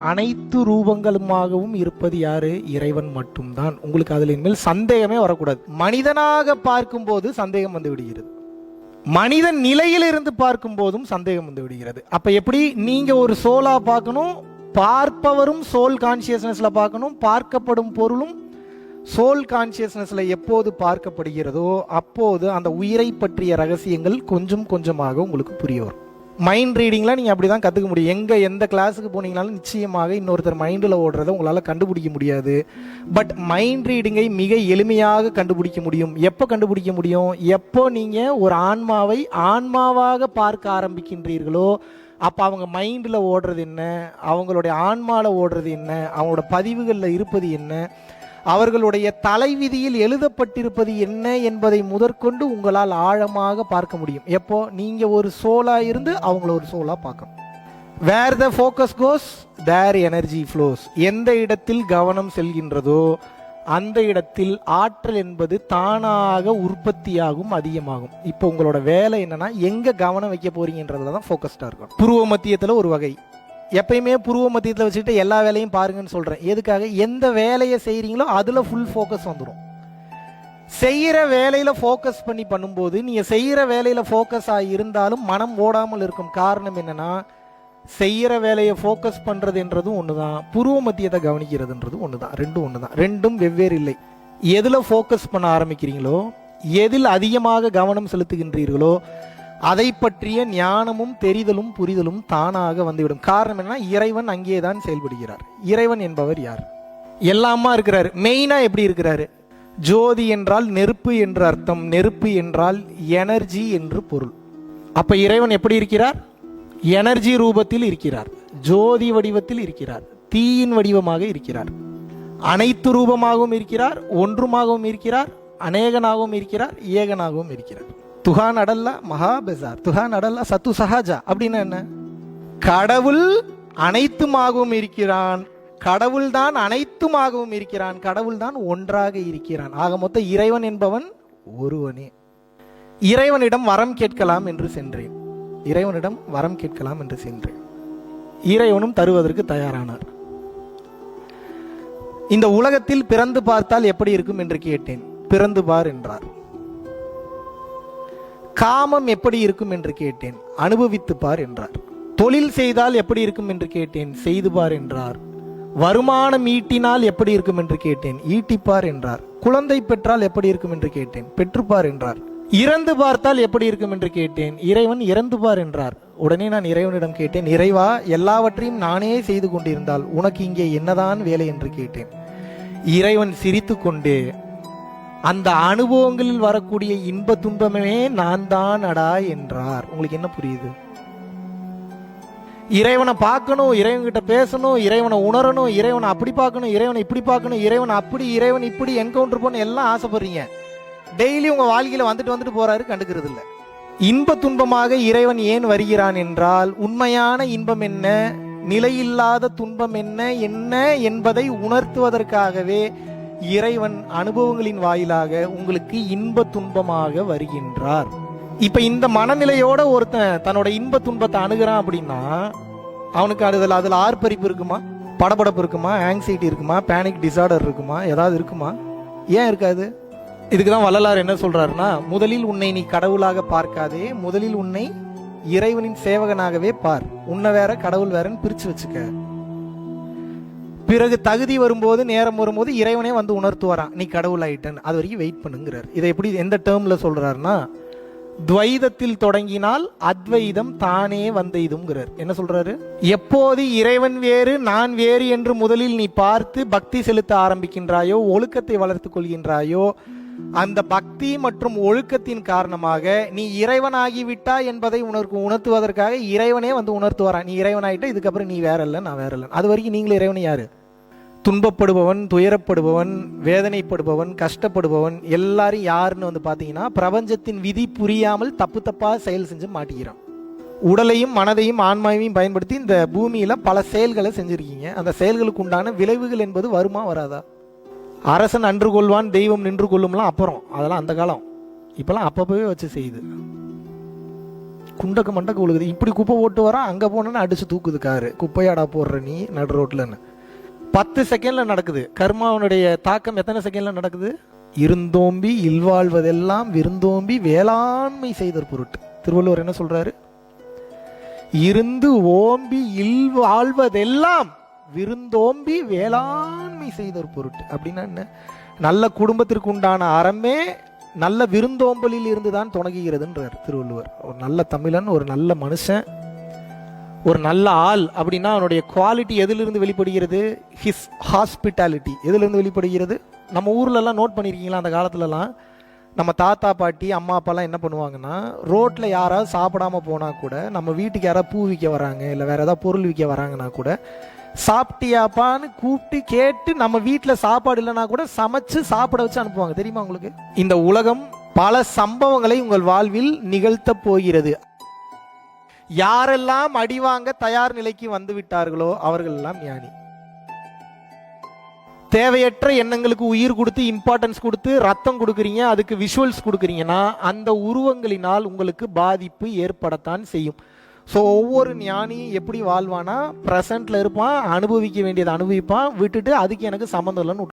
அனைத்து ரூபங்களுமாகவும் இருப்பது யாரு? இறைவன் மட்டும்தான். உங்களுக்கு அதில் இனிமேல் சந்தேகமே வரக்கூடாது. மனிதனாக பார்க்கும்போது சந்தேகம் வந்து விடுகிறது. மனிதன் நிலையிலிருந்து பார்க்கும் போதும் சந்தேகம் வந்து விடுகிறது. அப்ப எப்படி? நீங்க ஒரு சோலா பார்க்கணும் பார்ப்பவரும் சோல் கான்சியஸ்னஸ்ல பார்க்கணும் பார்க்கப்படும் பொருளும் சோல் கான்சியஸ்னஸ்ல எப்போது பார்க்கப்படுகிறதோ அப்போது அந்த உயிரை பற்றிய ரகசியங்கள் கொஞ்சம் கொஞ்சமாக உங்களுக்கு புரிய வரும். மைண்ட் ரீடிங்லாம் நீங்கள் அப்படி தான் கற்றுக்க முடியும். எங்கே எந்த கிளாஸுக்கு போனீங்கனாலும் நிச்சயமாக இன்னொருத்தர் மைண்டில் ஓடுறதை உங்களால் கண்டுபிடிக்க முடியாது. பட் மைண்ட் ரீடிங்கை மிக எளிமையாக கண்டுபிடிக்க முடியும். எப்போ கண்டுபிடிக்க முடியும்? எப்போ நீங்கள் ஒரு ஆன்மாவை ஆன்மாவாக பார்க்க ஆரம்பிக்கின்றீர்களோ அப்போ அவங்க மைண்டில் ஓடுறது என்ன? அவங்களுடைய ஆன்மாவில் ஓடுறது என்ன? அவங்களோட பதிவுகளில் இருப்பது என்ன? அவர்களுடைய தலைவிதியில் எழுதப்பட்டிருப்பது என்ன என்பதை முதற்கொண்டு உங்களால் ஆழமாக பார்க்க முடியும். எப்போ? நீங்க ஒரு சோலா இருந்து அவங்கள ஒரு சோலா பார்க்கணும். Where the focus goes there energy flows எந்த இடத்தில் கவனம் செல்கின்றதோ அந்த இடத்தில் ஆற்றல் என்பது தானாக உற்பத்தியாகும் அதிகமாகும். இப்போ உங்களோட வேலை என்னன்னா எங்க கவனம் வைக்க போறீங்கன்றதுல தான் ஃபோக்கஸ்டாக இருக்கும் புருவ மத்தியத்தில் ஒரு வகை. எப்பயுமே புருவ மத்தியத்தில் வச்சுக்கிட்டு எல்லா வேலையும் பாருங்கன்னு சொல்கிறேன் எதுக்காக? எந்த வேலையை செய்கிறீங்களோ அதில் ஃபுல் ஃபோக்கஸ் வந்துடும் செய்கிற வேலையில் ஃபோக்கஸ் பண்ணி பண்ணும்போது நீங்கள் செய்கிற வேலையில் ஃபோக்கஸ் ஆகி இருந்தாலும் மனம் ஓடாமல் இருக்கும். காரணம் என்னென்னா செய்கிற வேலையை ஃபோக்கஸ் பண்ணுறதுன்றதும் ஒன்று தான் புருவ மத்தியத்தை கவனிக்கிறதுன்றதும் ஒன்று தான் ரெண்டும் ஒன்று தான் ரெண்டும் வெவ்வேறு இல்லை. எதில் ஃபோக்கஸ் பண்ண ஆரம்பிக்கிறீங்களோ எதில் அதிகமாக கவனம் செலுத்துகின்றீர்களோ அதை பற்றிய ஞானமும் தெரிதலும் புரிதலும் தானாக வந்துவிடும். காரணம் என்ன இறைவன் அங்கே தான் செயல்படுகிறார். இறைவன் என்பவர் யார்? எல்லாமா இருக்கிறார். மெயினா எப்படி இருக்கிறாரு? ஜோதி என்றால் நெருப்பு என்று அர்த்தம். நெருப்பு என்றால் எனர்ஜி என்று பொருள். அப்ப இறைவன் எப்படி இருக்கிறார்? எனர்ஜி ரூபத்தில் இருக்கிறார். ஜோதி வடிவத்தில் இருக்கிறார். தீயின் வடிவமாக இருக்கிறார். அனைத்து ரூபமாகவும் இருக்கிறார். ஒன்றுமாகவும் இருக்கிறார். அநேகனாகவும் இருக்கிறார். ஏகனாகவும் இருக்கிறார். துஹான் அடல்லா மகா பெசார். துஹான் அடல்லா சத்து சஹாஜா. அப்படின்னா என்ன? கடவுள் அனைத்துமாகவும் இருக்கிறான். கடவுள் தான் அனைத்துமாகவும் இருக்கிறான். கடவுள் தான் ஒன்றாக இருக்கிறான். ஆக மொத்த இறைவன் என்பவன் ஒருவனே. இறைவனிடம் வரம் கேட்கலாம் என்று சென்றேன். இறைவனிடம் வரம் கேட்கலாம் என்று சென்றேன். இறைவனும் தருவதற்கு தயாரானார். இந்த உலகத்தில் பிறந்து பார்த்தால் எப்படி இருக்கும் என்று கேட்டேன். பிறந்து பார் என்றார். காமம் எப்படி இருக்கும் என்று கேட்டேன். அனுபவித்து பார் என்றார். தொழில் செய்தால் எப்படி இருக்கும் என்று கேட்டேன். செய்து பார் என்றார். வருமானம் ஈட்டினால் எப்படி இருக்கும் என்று கேட்டேன். ஈட்டிப்பார் என்றார். குழந்தை பெற்றால் எப்படி இருக்கும் என்று கேட்டேன். பெற்றுப்பார் என்றார். இறந்து பார்த்தால் எப்படி இருக்கும் என்று கேட்டேன். இறைவன் இறந்து பார் என்றார். உடனே நான் இறைவனிடம் கேட்டேன் இறைவா எல்லாவற்றையும் நானே செய்து கொண்டிருந்தால் உனக்கு இங்கே என்னதான் வேலை? என்று கேட்டேன். இறைவன் சிரித்துக்கொண்டே அந்த அனுபவங்களில் வரக்கூடிய இன்ப துன்பமே நான் தான் அடா என்றார். உங்களுக்கு என்ன புரியுது? இறைவனை பார்க்கணும் இறைவன்கிட்ட பேசணும் இறைவனை உணரணும் இறைவனை அப்படி பார்க்கணும் இறைவனை இப்படி பார்க்கணும் இறைவன் அப்படி இறைவன் இப்படி என்கவுண்டர் பண்ண எல்லாம் ஆசைப்படுறீங்க. டெய்லி உங்க வாழ்க்கையில வந்துட்டு வந்துட்டு போறாரு கண்டுக்கிறது இல்லை. இன்ப துன்பமாக இறைவன் ஏன் வருகிறான் என்றால் உண்மையான இன்பம் என்ன நிலையில்லாத துன்பம் என்ன என்ன என்பதை உணர்த்துவதற்காகவே இறைவன் அனுபவங்களின் வாயிலாக உங்களுக்கு இன்ப துன்பமாக வருகின்றார். இப்ப இந்த மனநிலையோட ஒருத்தன் தன்னோட இன்ப துன்பத்தை அணுகிறான் அப்படின்னா அவனுக்கு அதுல அதுல ஆர்ப்பரிப்பு இருக்குமா? படபடப்பு இருக்குமா? ஆங்ஸைட்டி இருக்குமா? பேனிக் டிசார்டர் இருக்குமா? ஏதாவது இருக்குமா? ஏன் இருக்காது? இதுக்கு தான் வள்ளலார் என்ன சொல்றாருன்னா முதலில் உன்னை நீ கடவுளாக பார்க்காதே முதலில் உன்னை இறைவனின் சேவகனாகவே பார். உன்னை வேற கடவுள் வேறன்னு பிரிச்சு வச்சுக்க. பிறகு தகுதி வரும்போது நேரம் வரும்போது இறைவனே வந்து உணர்த்துவாரான் நீ கடவுள் ஆயிட்டன்னு. அது வரைக்கும் வெயிட் பண்ணுங்கிறார். இதை எப்படி எந்த டேர்மில் சொல்கிறாருன்னா துவைதத்தில் தொடங்கினால் அத்வைதம் தானே வந்த இதுங்கிறார். என்ன சொல்றாரு? எப்போது இறைவன் வேறு நான் வேறு என்று முதலில் நீ பார்த்து பக்தி செலுத்த ஆரம்பிக்கின்றாயோ ஒழுக்கத்தை வளர்த்துக் கொள்கின்றாயோ அந்த பக்தி மற்றும் ஒழுக்கத்தின் காரணமாக நீ இறைவனாகிவிட்டா என்பதை உனக்கு உணர்த்துவதற்காக இறைவனே வந்து உணர்த்துவாரான் நீ இறைவனாயிட்ட இதுக்கப்புறம் நீ வேற இல்லை நான் வேற இல்லை அது வரைக்கும் நீங்களும் இறைவன் யாரு? துன்பப்படுபவன் துயரப்படுபவன் வேதனைப்படுபவன் கஷ்டப்படுபவன் எல்லாரும் யாருன்னு வந்து பார்த்தீங்கன்னா பிரபஞ்சத்தின் விதி புரியாமல் தப்பு தப்பாக செயல் செஞ்சு மாட்டிக்கிறான். உடலையும் மனதையும் ஆன்மாவையும் பயன்படுத்தி இந்த பூமியில் பல செயல்களை செஞ்சுருக்கீங்க. அந்த செயல்களுக்கு உண்டான விளைவுகள் என்பது வருமா வராதா? அரசன் அன்று கொள்வான் தெய்வம் நின்று கொள்ளும்லாம் அப்புறம். அதெல்லாம் அந்த காலம். இப்பெல்லாம் அப்பப்பவே வச்சு செய்யுது. குண்டக்கு மண்டக்கு உழுகுது. இப்படி குப்பை போட்டு வரான் அங்கே போனோன்னு அடித்து தூக்குது காரு. குப்பையாடா போடுற நீ நடு ரோட்டில்ன்னு பத்து செகண்ட்ல நடக்குது. கர்மாவனுடைய தாக்கம் எத்தனை செகண்ட்ல நடக்குது? இருந்தோம்பி இல்வாழ்வதெல்லாம் விருந்தோம்பி வேளாண்மை செய்த பொருட்டு. திருவள்ளுவர் என்ன சொல்றாரு? இருந்து ஓம்பி இல்வாழ்வதெல்லாம் விருந்தோம்பி வேளாண்மை செய்த பொருட்டு. அப்படின்னா என்ன? நல்ல குடும்பத்திற்கு உண்டான அறமே நல்ல விருந்தோம்பலில் இருந்து தான் தொடங்குகிறதுன்றார் திருவள்ளுவர். ஒரு நல்ல தமிழன் ஒரு நல்ல மனுஷன் ஒரு நல்ல ஆள் அப்படின்னா அவனுடைய குவாலிட்டி எதிலிருந்து வெளிப்படுகிறது? ஹிஸ் ஹாஸ்பிட்டாலிட்டி எதிலிருந்து வெளிப்படுகிறது? நம்ம ஊர்லலாம் நோட் பண்ணியிருக்கீங்களா அந்த காலத்துலலாம்? நம்ம தாத்தா பாட்டி அம்மா அப்பாலாம் என்ன பண்ணுவாங்கன்னா ரோட்டில் யாராவது சாப்பிடாம போனால் கூட நம்ம வீட்டுக்கு யாராவது பூ விற்க வராங்க இல்லை வேறு ஏதாவது பொருள் விற்க வராங்கன்னா கூட சாப்பிட்டியாப்பான்னு கூப்பிட்டு கேட்டு நம்ம வீட்டில் சாப்பாடு இல்லைன்னா கூட சமைச்சு சாப்பிட வச்சு அனுப்புவாங்க. தெரியுமா உங்களுக்கு? இந்த உலகம் பல சம்பவங்களை உங்கள் வாழ்வில் நிகழ்த்த போகிறது. யாரெல்லாம் அடிவாங்க தயார் நிலைக்கு வந்து விட்டார்களோ அவர்கள் எல்லாம் ஞானி. தேவையற்ற எண்ணங்களுக்கு உயிர் கொடுத்து இம்பார்ட்டன்ஸ் கொடுத்து ரத்தம் கொடுக்குறீங்க அதுக்கு விஷுவல்ஸ் கொடுக்குறீங்கன்னா அந்த உருவங்களினால் உங்களுக்கு பாதிப்பு ஏற்படத்தான் செய்யும். ஸோ ஒவ்வொரு ஞானியும் எப்படி வாழ்வானா ப்ரெசண்டில் இருப்பான் அனுபவிக்க வேண்டியதை அனுபவிப்பான் விட்டுட்டு அதுக்கு எனக்கு சம்மந்தம் இல்லைன்னு